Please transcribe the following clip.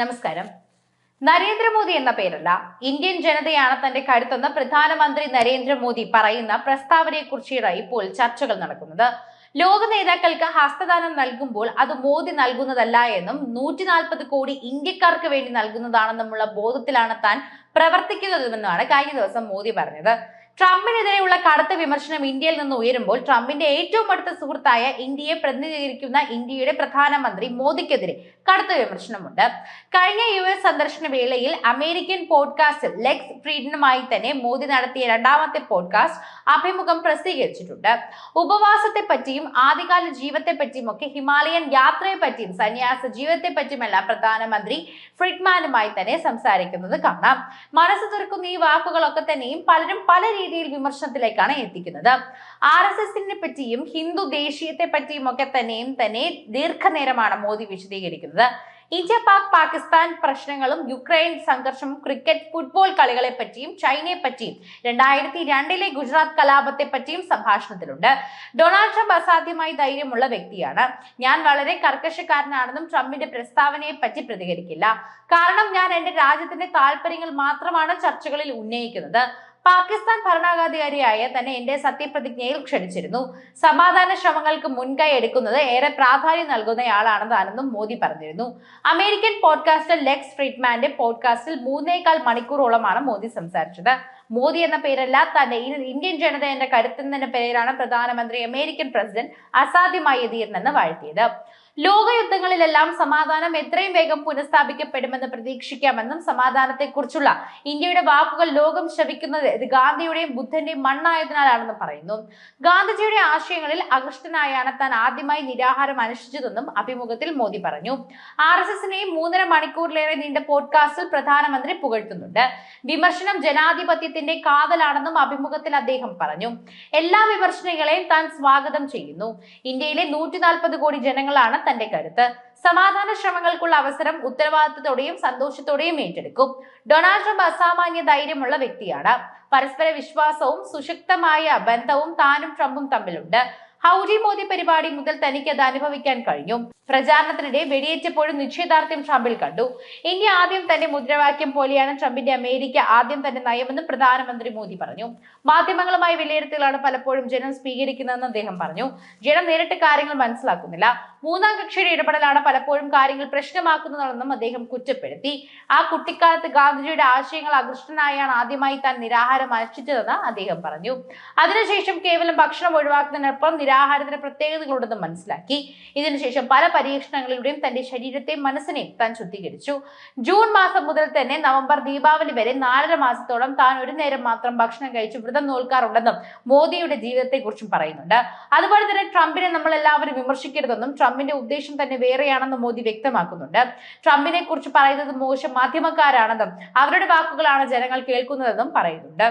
നമസ്കാരം. നരേന്ദ്രമോദി എന്ന പേരല്ല ഇന്ത്യൻ ജനതയാണ് തന്റെ കരുത്തെന്ന് പ്രധാനമന്ത്രി നരേന്ദ്രമോദി പറയുന്ന പ്രസ്താവനയെക്കുറിച്ചാണ് ഇപ്പോൾ ചർച്ചകൾ നടക്കുന്നത്. ലോക നേതാക്കൾക്ക് ഹസ്തദാനം നൽകുമ്പോൾ അത് മോദി നൽകുന്നതല്ല എന്നും നൂറ്റി നാൽപ്പത് കോടി ഇന്ത്യക്കാർക്ക് വേണ്ടി നൽകുന്നതാണെന്നുമുള്ള ബോധത്തിലാണ് താൻ പ്രവർത്തിക്കുന്നതെന്നാണ് കഴിഞ്ഞ ദിവസം മോദി പറഞ്ഞത്. ട്രംപിനെതിരെയുള്ള കടുത്ത വിമർശനം ഇന്ത്യയിൽ നിന്ന് ഉയരുമ്പോൾ ട്രംപിന്റെ ഏറ്റവും അടുത്ത സുഹൃത്തായ ഇന്ത്യയെ പ്രതിനിധീകരിക്കുന്ന ഇന്ത്യയുടെ പ്രധാനമന്ത്രി മോദിക്കെതിരെ കടുത്ത വിമർശനമുണ്ട്. കഴിഞ്ഞ യു എസ് സന്ദർശന വേളയിൽ അമേരിക്കൻ പോഡ്കാസ്റ്റിൽ ലെക്സ് ഫ്രീഡനുമായി തന്നെ മോദി നടത്തിയ രണ്ടാമത്തെ പോഡ്കാസ്റ്റ് അഭിമുഖം പ്രസിദ്ധീകരിച്ചിട്ടുണ്ട്. ഉപവാസത്തെ പറ്റിയും ആദ്യകാല ജീവിതത്തെ പറ്റിയും ഒക്കെ ഹിമാലയൻ യാത്രയെ പറ്റിയും സന്യാസ ജീവിതത്തെ പറ്റിയുമെല്ലാം പ്രധാനമന്ത്രി ഫ്രിഡ്മാനുമായി തന്നെ സംസാരിക്കുന്നത് കാണാം. മനസ്സ് തുറക്കുന്ന ഈ വാക്കുകളൊക്കെ തന്നെയും പലരും പല രീതിയിൽ വിമർശനത്തിലേക്കാണ് എത്തിക്കുന്നത്. ആർ എസ് എസിനെ പറ്റിയും ഹിന്ദു ദേശീയത്തെ പറ്റിയും ഒക്കെ തന്നെയും തന്നെ ദീർഘനേരമാണ് മോദി വിശദീകരിക്കുന്നത്. ഇന്ത്യ പാക് പാകിസ്ഥാൻ പ്രശ്നങ്ങളും യുക്രൈൻ സംഘർഷവും ക്രിക്കറ്റ് ഫുട്ബോൾ കളികളെ പറ്റിയും ചൈനയെ പറ്റിയും രണ്ടായിരത്തി രണ്ടിലെ ഗുജറാത്ത് കലാപത്തെ പറ്റിയും സംഭാഷണത്തിലുണ്ട്. ഡൊണാൾഡ് ട്രംപ് അസാധ്യമായി ധൈര്യമുള്ള വ്യക്തിയാണ്. ഞാൻ വളരെ കർക്കശക്കാരനാണെന്നും ട്രംപിന്റെ പ്രസ്താവനയെ പറ്റി പ്രതികരിക്കില്ല. കാരണം ഞാൻ എന്റെ രാജ്യത്തിന്റെ താല്പര്യങ്ങൾ മാത്രമാണ് ചർച്ചകളിൽ ഉന്നയിക്കുന്നത്. പാകിസ്ഥാൻ ഭരണാധികാരിയായ തന്നെ എന്റെ സത്യപ്രതിജ്ഞയിൽ ക്ഷണിച്ചിരുന്നു. സമാധാന ശ്രമങ്ങൾക്ക് മുൻകൈ എടുക്കുന്നത് ഏറെ പ്രാധാന്യം നൽകുന്നയാളാണ് താനെന്നും മോദി പറഞ്ഞിരുന്നു. അമേരിക്കൻ പോഡ്കാസ്റ്റർ ലെക്സ് ഫ്രീഡ്മാന്റെ പോഡ്കാസ്റ്റിൽ മൂന്നേകാൽ മണിക്കൂറോളമാണ് മോദി സംസാരിച്ചത്. മോദി എന്ന പേരല്ല തന്റെ ഇന്ത്യൻ ജനത എന്ന കരുത്തുന്നതിന്റെ പേരാണ് പ്രധാനമന്ത്രി അമേരിക്കൻ പ്രസിഡന്റ് അസാധ്യമായി എതിർന്നെന്ന് വാഴ്ത്തിയത്. ലോകയുദ്ധങ്ങളിലെല്ലാം സമാധാനം എത്രയും വേഗം പുനഃസ്ഥാപിക്കപ്പെടുമെന്ന് പ്രതീക്ഷിക്കാമെന്നും സമാധാനത്തെക്കുറിച്ചുള്ള ഇന്ത്യയുടെ വാക്കുകൾ ലോകം ശ്രവിക്കുന്നത് ഇത് ഗാന്ധിയുടെയും ബുദ്ധന്റെയും മണ്ണായതിനാലാണെന്ന് പറയുന്നു. ഗാന്ധിജിയുടെ ആശയങ്ങളിൽ ആകൃഷ്ടനായാണ് താൻ ആദ്യമായി നിരാഹാരം അനുഷ്ഠിച്ചതെന്നും അഭിമുഖത്തിൽ മോദി പറഞ്ഞു. ആർ എസ് എസിനെയും മൂന്നര മണിക്കൂറിലേറെ നീണ്ട പോഡ്കാസ്റ്റിൽ പ്രധാനമന്ത്രി പുകഴ്ത്തുന്നുണ്ട്. വിമർശനം ജനാധിപത്യത്തിന്റെ കാതലാണെന്നും അഭിമുഖത്തിൽ അദ്ദേഹം പറഞ്ഞു. എല്ലാ വിമർശനങ്ങളെയും താൻ സ്വാഗതം ചെയ്യുന്നു. ഇന്ത്യയിലെ നൂറ്റി നാൽപ്പത് കോടി ജനങ്ങളാണ് തന്റെ കരുത്ത്. സമാധാന ശ്രമങ്ങൾക്കുള്ള അവസരം ഉത്തരവാദിത്തത്തോടെയും സന്തോഷത്തോടെയും ഏറ്റെടുക്കും. ഡൊണാൾഡ് ട്രംപ് അസാമാന്യ ധൈര്യമുള്ള വ്യക്തിയാണ്. പരസ്പര വിശ്വാസവും സുശക്തമായ ബന്ധവും താനും ട്രംപും തമ്മിലുണ്ട്. ഹൗഡി മോദി പരിപാടി മുതൽ തനിക്ക് അത് അനുഭവിക്കാൻ കഴിഞ്ഞു. പ്രചാരണത്തിനിടെ വെടിയേറ്റപ്പോഴും നിശ്ചയദാർഢ്യം ട്രംപിൽ കണ്ടു. ഇന്ത്യ ആദ്യം തന്റെ മുദ്രാവാക്യം പോലെയാണ് ട്രംപിന്റെ അമേരിക്ക ആദ്യം തന്നെ നയമെന്ന് പ്രധാനമന്ത്രി മോദി പറഞ്ഞു. മാധ്യമങ്ങളുമായി വിലയിരുത്തലാണ് പലപ്പോഴും ജനം സ്വീകരിക്കുന്നതെന്ന് അദ്ദേഹം പറഞ്ഞു. ജനം നേരിട്ട് കാര്യങ്ങൾ മനസ്സിലാക്കുന്നില്ല. മൂന്നാം കക്ഷിയുടെ ഇടപെടലാണ് പലപ്പോഴും കാര്യങ്ങൾ പ്രശ്നമാക്കുന്നതെന്നും അദ്ദേഹം കുറ്റപ്പെടുത്തി. ആ കുട്ടിക്കാലത്ത് ഗാന്ധിജിയുടെ ആശയങ്ങൾ ആകൃഷ്ടനായാണ് ആദ്യമായി താൻ നിരാഹാരം അനുഷ്ഠിച്ചതെന്ന് അദ്ദേഹം പറഞ്ഞു. അതിനുശേഷം കേവലം ഭക്ഷണം ഒഴിവാക്കുന്നതിനൊപ്പം നിരാഹാരത്തിന് പ്രത്യേകതകളുണ്ടെന്ന് മനസ്സിലാക്കി. ഇതിനുശേഷം പല പരീക്ഷണങ്ങളിലൂടെയും തന്റെ ശരീരത്തെയും മനസ്സിനെയും താൻ ശുദ്ധീകരിച്ചു. ജൂൺ മാസം മുതൽ തന്നെ നവംബർ ദീപാവലി വരെ നാലര മാസത്തോളം താൻ ഒരു നേരം മാത്രം ഭക്ഷണം കഴിച്ച് വ്രതം നോൽക്കാറുണ്ടെന്നും മോദിയുടെ ജീവിതത്തെക്കുറിച്ചും പറയുന്നുണ്ട്. അതുപോലെ തന്നെ ട്രംപിനെ നമ്മൾ എല്ലാവരും വിമർശിക്കരുതെന്നും ട്രംപിന്റെ ഉദ്ദേശം തന്നെ വേറെയാണെന്നും മോദി വ്യക്തമാക്കുന്നുണ്ട്. ട്രംപിനെ കുറിച്ച് പറയുന്നത് മോശം മാധ്യമക്കാരാണെന്നും അവരുടെ വാക്കുകളാണ് ജനങ്ങൾ കേൾക്കുന്നതെന്നും പറയുന്നുണ്ട്.